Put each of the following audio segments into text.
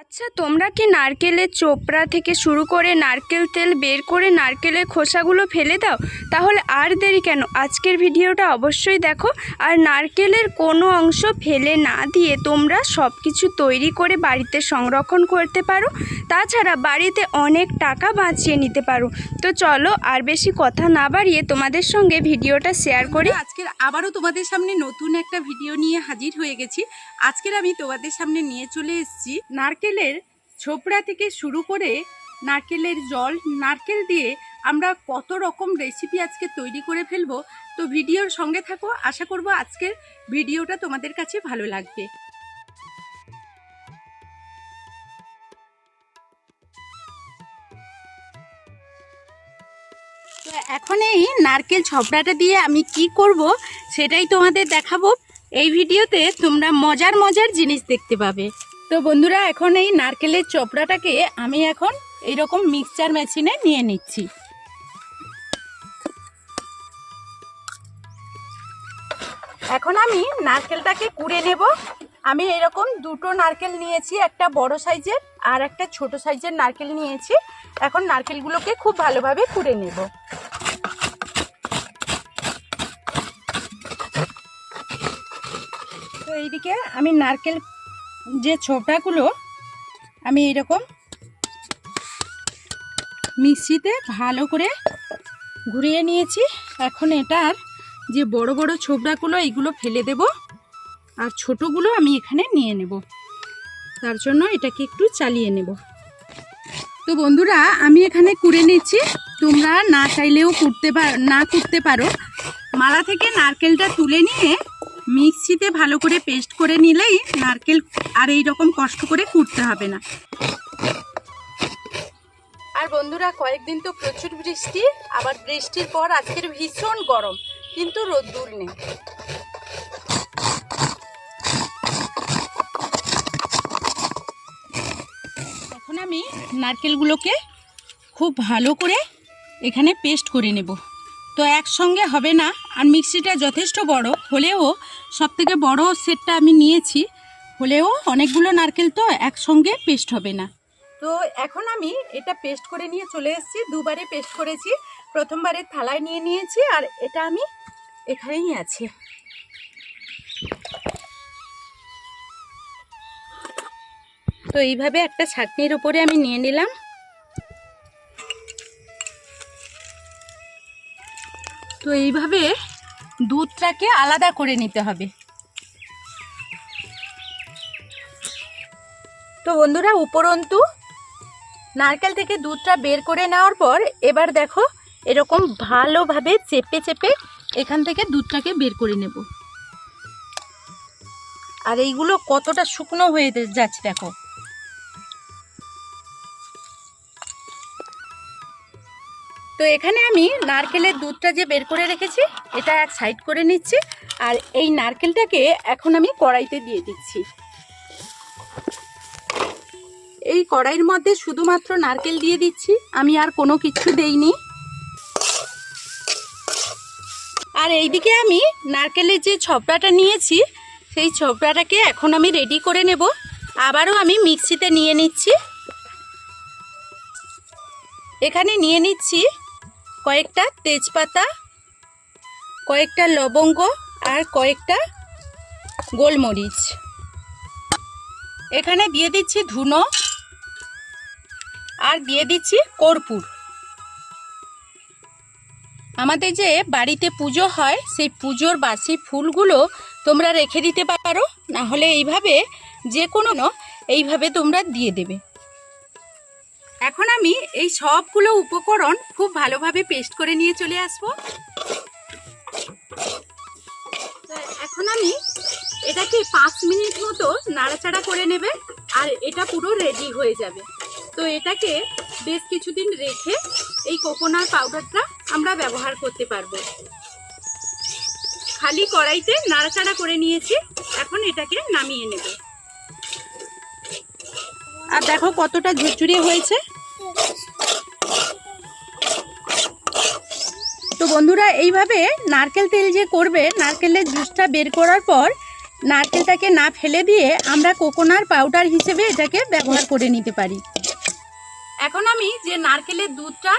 আচ্ছা তোমরা কি নারকেলের চোপড়া থেকে শুরু করে নারকেল তেল বের করে নারকেলের খোসাগুলো ফেলে দাও? তাহলে আর দেরি কেন? আজকের ভিডিওটা অবশ্যই দেখো। আর নারকেলের কোনো অংশ ফেলে না দিয়ে তোমরা সব কিছু তৈরি করে বাড়িতে সংরক্ষণ করতে পারো। তাছাড়া বাড়িতে অনেক টাকা বাঁচিয়ে নিতে পারো। তো চলো আর বেশি কথা না বাড়িয়ে তোমাদের সঙ্গে ভিডিওটা শেয়ার করি। আজকের আবারও তোমাদের সামনে নতুন একটা ভিডিও নিয়ে হাজির হয়ে গেছি। আজকের আমি তোমাদের সামনে নিয়ে চলে এসেছি নারকেলের ছোপড়া থেকে শুরু করে নারকেলের জল, নারকেল দিয়ে আমরা কত রকম রেসিপি আজকে তৈরি করে ফেলব। তো ভিডিওর সঙ্গে থাকো, আশা করব আজকের ভিডিওটা তোমাদের কাছে ভালো লাগবে। তো এখন এই নারকেল ছপড়াটা দিয়ে আমি কি করব সেটাই তোমাদের দেখাবো। এই ভিডিওতে তোমরা মজার মজার জিনিস দেখতে পাবে। তো বন্ধুরা, এখন এই নারকেলের চপড়াটাকে আমি এখন এইরকম মিক্সচার মেশিনে নিয়ে নিচ্ছি। এখন আমি নারকেলটাকে কুড়ে নেব। আমি এরকম দুটো নারকেল নিয়েছি, একটা বড় সাইজের আর একটা ছোট সাইজের নারকেল নিয়েছি। এখন নারকেলগুলোকে খুব ভালোভাবে কুড়ে নেব। তো এইদিকে আমি নারকেল যে ছোপড়াগুলো আমি এরকম মিক্সিতে ভালো করে ঘুরিয়ে নিয়েছি, এখন এটার যে বড় বড় ছোবড়াগুলো এইগুলো ফেলে দেব আর ছোটগুলো আমি এখানে নিয়ে নেব। তার জন্য এটাকে একটু চালিয়ে নেব। তো বন্ধুরা, আমি এখানে কুড়ে নিচ্ছি। তোমরা না চাইলেও কুটতে পার না কুটতে পারো। মালা থেকে নারকেলটা তুলে নিয়ে মিক্সিতে ভালো করে পেস্ট করে নিলেই নারকেল আর এই রকম কষ্ট করে কুটতে হবে না। আর বন্ধুরা, কয়েকদিন তো প্রচুর বৃষ্টি, আবার বৃষ্টির পর আজকের ভীষণ গরম, কিন্তু রোদ্দুর নেই। এখন আমি নারকেলগুলোকে খুব ভালো করে এখানে পেস্ট করে নেব। তো একসঙ্গে হবে না। আর মিক্সিটা যথেষ্ট বড়। হলেও সব থেকে বড় সেটটা আমি নিয়েছি। হলেও অনেকগুলো নারকেল তো একসঙ্গে পেস্ট হবে না। তো এখন আমি এটা পেস্ট করে নিয়ে চলে এসেছি। দুবারে পেস্ট করেছি। প্রথমবারে থালায় নিয়ে নিয়েছি। আর এটা আমি এখানেই আছে। তো এইভাবে একটা ছাকনির উপরে আমি নিয়ে নিলাম। তো এইভাবে দুধটাকে আলাদা করে নিতে হবে। তো বন্ধুরা, উপরন্তু নারকেল থেকে দুধটা বের করে নেওয়ার পর এবার দেখো এরকম ভালোভাবে চেপে চেপে এখান থেকে দুধটাকে বের করে নেব। আর এইগুলো কতটা শুকনো হয়ে যাচ্ছে দেখো। তো এখানে আমি নারকেলের দুধটা যে বের করে রেখেছি, এটা এক সাইড করে নিচ্ছি আর এই নারকেলটাকে এখন আমি কড়াইতে দিয়ে দিচ্ছি। এই কড়াইয়ের মধ্যে শুধুমাত্র নারকেল দিয়ে দিচ্ছি, আমি আর কোনো কিছু দেইনি। আর এইদিকে আমি নারকেলের যে ছপড়াটা নিয়েছি, সেই ছপড়াটাকে এখন আমি রেডি করে নেব। আবারও আমি মিক্সিতে নিয়ে নিচ্ছি। এখানে নিয়ে নিচ্ছি কয়েকটা তেজপাতা, কয়েকটা লবঙ্গ আর কয়েকটা গোলমরিচ। এখানে দিয়ে দিচ্ছি ধুনো আর দিয়ে দিচ্ছি কর্পূর। আমাদের যে বাড়িতে পুজো হয়, সেই পুজোর বাসি ফুলগুলো তোমরা রেখে দিতে পারো না হলে এইভাবে যে কোনো এইভাবে তোমরা দিয়ে দেবে। এখন আমি এই সবগুলো উপকরণ খুব ভালোভাবে পেস্ট করে নিয়ে চলে আসব। এখন আমি এটাকে পাঁচ মিনিট মতো নাড়াচাড়া করে নেবে আর এটা পুরো রেডি হয়ে যাবে। তো এটাকে বেশ কিছুদিন রেখে এই কোকোনাট পাউডারটা আমরা ব্যবহার করতে পারব। খালি কড়াইতে নাড়াচাড়া করে নিয়েছি, এখন এটাকে নামিয়ে নেব। আর দেখো কতটা ঝুরঝুরে হয়েছে। বন্ধুরা, এইভাবে নারকেল তেল যে করবে, নারকেলের জুসটা বের করার পর নারকেলটাকে না ফেলে দিয়ে আমরা কোকোনার পাউডার হিসেবে এটাকে ব্যবহার করে নিতে পারি। এখন আমি যে নারকেলের দুধটা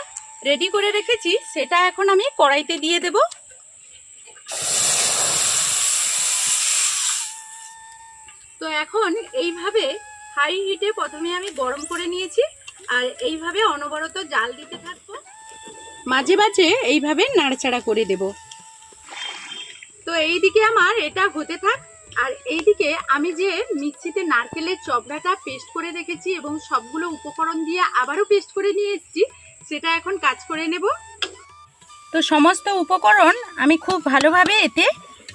রেডি করে রেখেছি, সেটা এখন আমি কড়াইতে দিয়ে দেব। তো এখন এইভাবে হাই হিটে প্রথমে আমি গরম করে নিয়েছি, আর এইভাবে অনবরত জাল দিতে থাকব। মাঝে মাঝে এইভাবে নাড়াচাড়া করে দেব। তো এইদিকে আমার এটা হতে থাক, আর এইদিকে আমি যে মিক্সিতে নারকেলের চবড়াটা পেস্ট করে রেখেছি এবং সবগুলো উপকরণ দিয়ে আবারও পেস্ট করে নিয়ে এসেছি, সেটা এখন কাজ করে নেব। তো সমস্ত উপকরণ আমি খুব ভালোভাবে এতে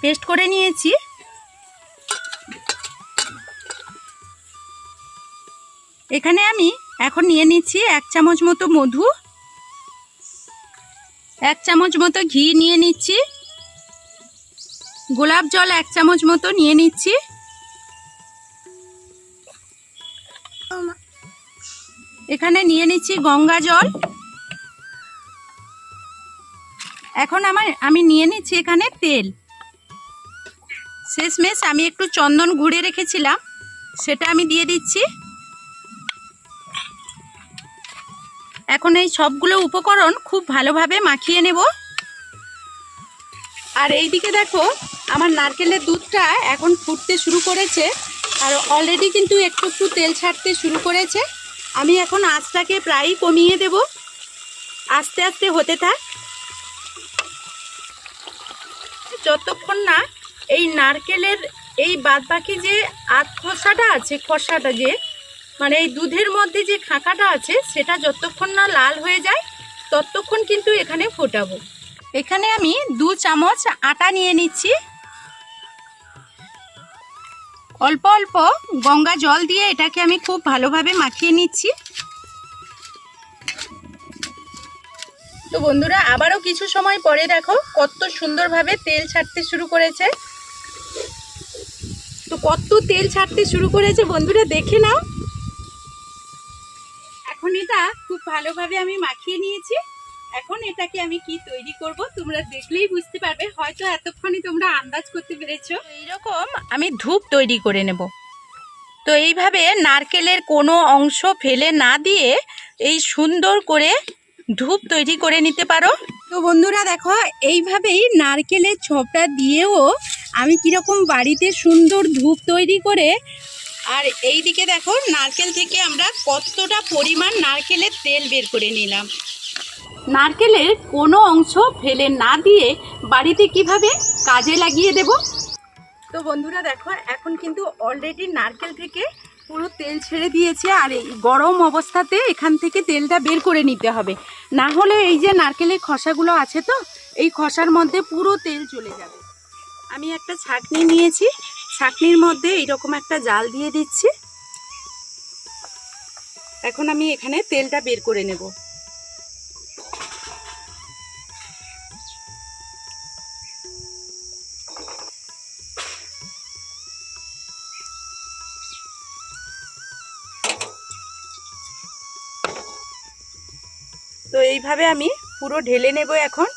পেস্ট করে নিয়েছি। এখানে আমি এখন নিয়ে নিচ্ছি এক চামচ মতো মধু এক চামচ মতো ঘি নিয়ে নিচ্ছি। গোলাপ জল এক চামচ মতো নিয়ে নিচ্ছি। এখানে নিয়ে নিচ্ছি গঙ্গা জল। এখন আমার, আমি নিয়ে নিচ্ছি এখানে তেল। শেষমেশ আমি একটু চন্দন ঘুরে রেখেছিলাম, সেটা আমি দিয়ে দিচ্ছি। এখন এই সবগুলো উপকরণ খুব ভালোভাবে মাখিয়ে নেব। আর এই দিকে দেখো, আমার নারকেলের দুধটা এখন ফুটতে শুরু করেছে, আর অলরেডি কিন্তু একটু একটু তেল ছাড়তে শুরু করেছে। আমি এখন আঁচটাকে প্রায়ই কমিয়ে দেব। আস্তে আস্তে হতে থাক। যতক্ষণ না এই নারকেলের এই বাদবাকি যে আধ খসাটা আছে, খসাটা যে মানে এই দুধের মধ্যে যে খাঁকাটা আছে, সেটা যতক্ষণ না লাল হয়ে যায়, ততক্ষণ কিন্তু এখানে ফোটাবো। এখানে আমি দু চামচ আটা নিয়ে নিচ্ছি। অল্প অল্প গঙ্গা জল দিয়ে এটাকে আমি খুব ভালোভাবে মাখিয়ে নিচ্ছি। তো বন্ধুরা, আবারও কিছু সময় পরে দেখো কত সুন্দরভাবে তেল ছাড়তে শুরু করেছে। তো কত তেল ছাড়তে শুরু করেছে বন্ধুরা, দেখে নাও এখন এটা খুব ভালোভাবে আমি মাখিয়ে নিয়েছি। এখন এটাকে আমি কি তৈরি করব তোমরা দেখলেই বুঝতে পারবে। হয়তো এতক্ষণই তোমরা আন্দাজ করতে পেরেছ। এইরকম আমি ধূপ তৈরি করে নেব। তো এইভাবে নারকেলের কোনো অংশ ফেলে না দিয়ে এই সুন্দর করে ধূপ তৈরি করে নিতে পারো। তো বন্ধুরা দেখো এইভাবেই নারকেলের ছপটা দিয়েও আমি কীরকম বাড়িতে সুন্দর ধূপ তৈরি করে আর এই দিকে দেখো, নারকেল থেকে আমরা কতটা পরিমাণ নারকেলের তেল বের করে নিলাম। নারকেলের কোনো অংশ ফেলে না দিয়ে বাড়িতে কীভাবে কাজে লাগিয়ে দেব? তো বন্ধুরা দেখো, এখন কিন্তু অলরেডি নারকেল থেকে পুরো তেল ছেড়ে দিয়েছে আর এই গরম অবস্থাতে এখান থেকে তেলটা বের করে নিতে হবে। না হলে এই যে নারকেলের খসাগুলো আছে তো, এই খসার মধ্যে পুরো তেল চলে যাবে। আমি একটা ছাকনি নিয়েছি ছাকনির মধ্যে এইরকম একটা জাল দিয়ে দিচ্ছি। এখন আমি এখানে তেলটা বের করে নেব। তো এইভাবে আমি পুরো ঢেলে নেব এখন।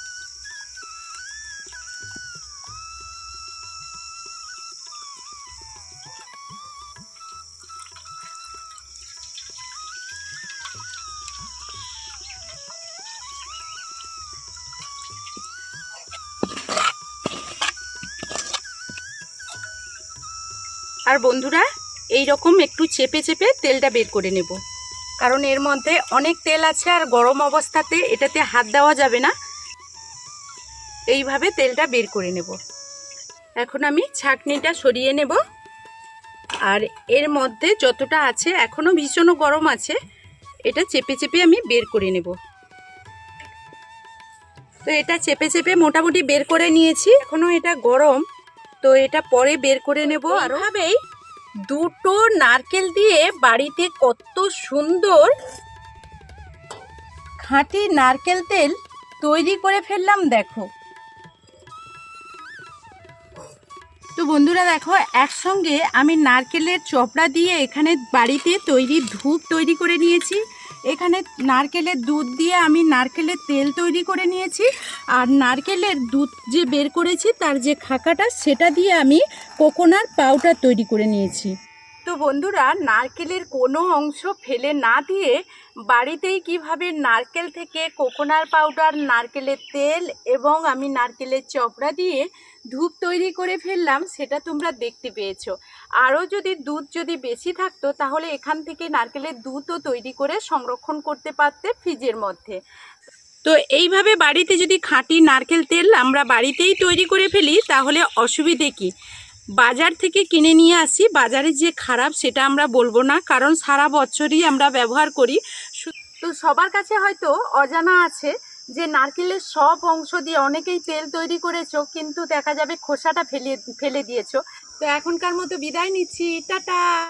আর বন্ধুরা এই রকম একটু চেপে চেপে তেলটা বের করে নেব। কারণ এর মধ্যে অনেক তেল আছে আর গরম অবস্থাতে এটাতে হাত দেওয়া যাবে না। এইভাবে তেলটা বের করে নেব। এখন আমি ছাকনিটা সরিয়ে নেব। আর এর মধ্যে যতটা আছে এখনও ভীষণও গরম আছে, এটা চেপে চেপে আমি বের করে নেব। তো এটা চেপে চেপে মোটামুটি বের করে নিয়েছি। এখনও এটা গরম। তো এটা পরে বের করে নেব আর। ভাবেই দুটো নারকেল দিয়ে বাড়িতে কত সুন্দর খাঁটি নারকেল তেল তৈরি করে ফেললাম দেখো। তো বন্ধুরা দেখো একসঙ্গে আমি নারকেলের চপড়া দিয়ে এখানে বাড়িতে তৈরি ধূপ তৈরি করে নিয়েছি। এখানে নারকেলের দুধ দিয়ে আমি নারকেলের তেল তৈরি করে নিয়েছি। আর নারকেলের দুধ যে বের করেছি, তার যে খাকাটা, সেটা দিয়ে আমি কোকোনার পাউডার তৈরি করে নিয়েছি। তো বন্ধুরা, নারকেলের কোনো অংশ ফেলে না দিয়ে বাড়িতেই কীভাবে নারকেল থেকে কোকোনার পাউডার, নারকেলের তেল এবং আমি নারকেলের চপড়া দিয়ে ধূপ তৈরি করে ফেললাম, সেটা তোমরা দেখতে পেয়েছ। আরও যদি দুধ যদি বেশি থাকতো, তাহলে এখান থেকে নারকেলের দুধও তৈরি করে সংরক্ষণ করতে পারতে ফ্রিজের মধ্যে। তো এইভাবে বাড়িতে যদি খাঁটি নারকেল তেল আমরা বাড়িতেই তৈরি করে ফেলি, তাহলে অসুবিধে কি? বাজার থেকে কিনে নিয়ে আসি, বাজারে যে খারাপ সেটা আমরা বলব না, কারণ সারা বছরই আমরা ব্যবহার করি। তো সবার কাছে হয়তো অজানা আছে যে নারকেলের সব অংশ দিয়ে অনেকেই তেল তৈরি করেছ, কিন্তু দেখা যাবে খোসাটা ফেলে ফেলে দিয়েছ। তো এখনকার মতো বিদায় নিচ্ছি। টাটা!